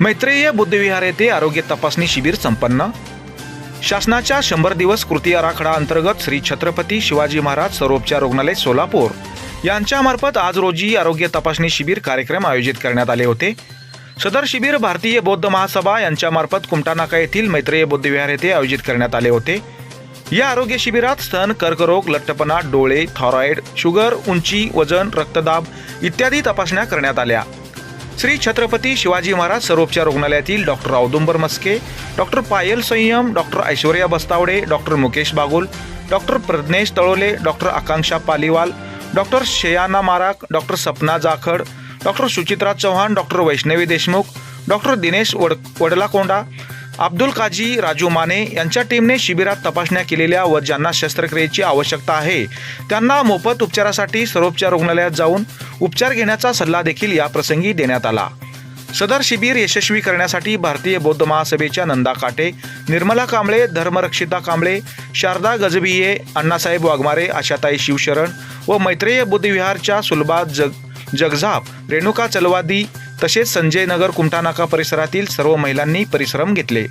मैत्रेय बुद्धविहार येथे आरोग्य तपासणी शिबिर संपन्न. शासनाच्या शंभर दिवस कृती आराखडा अंतर्गत श्री छत्रपती शिवाजी महाराज सर्वोपचार रुग्णालय सोलापूर यांच्यामार्फत आज रोजी आरोग्य तपासणी शिबिर कार्यक्रम आयोजित करण्यात आले होते. सदर शिबिर भारतीय बौद्ध महासभा यांच्यामार्फत कुमटानाका येथील मैत्रेय बुद्धविहार येथे आयोजित करण्यात आले होते. या आरोग्य शिबिरात स्तन कर्करोग लठ्ठपणा डोळे थॉरॉइड शुगर उंची वजन रक्तदाब इत्यादी तपासण्या करण्यात आल्या. श्री छत्रपती शिवाजी महाराज सरोपच्या रुग्णालयातील doctor Audumbar Maske doctor Payal Sanyam doctor Aishwarya Bastawade doctor Mukesh Bagul doctor Pradnyesh Talole doctor Akanksha Paliwal doctor Sheyana Marak doctor Sapna Jakhar doctor Suchitra Chavan doctor Vaishnavi Deshmukh doctor Dinesh Vad Vadlakonda Abdul काजी राजू माने यांच्या टीमने शिबिरात तपासण्या केलेल्या व ज्यांना शस्त्रक्रियेची आवश्यकता आहे त्यांना मोफत उपचारासाठी सर्वोपचार रुग्णालयात जाऊन उपचार घेण्याचा सल्ला देखील या प्रसंगी देण्यात आला. सदर शिबिर यशस्वी करण्यासाठी भारतीय बौद्ध महासभेच्या नंदा काटे निर्मला कांबळे धर्मरक्षिता कांबळे शारदा गजबिये अण्णासाहेब वाघमारे आशाताई शिवशरण व मैत्रेय बुद्धविहारच्या सुलभा जग जगझाप रेणुका चलवादी तसेच संजय नगर कुमठानाका परिसरातील सर्व महिलांनी परिश्रम घेतले.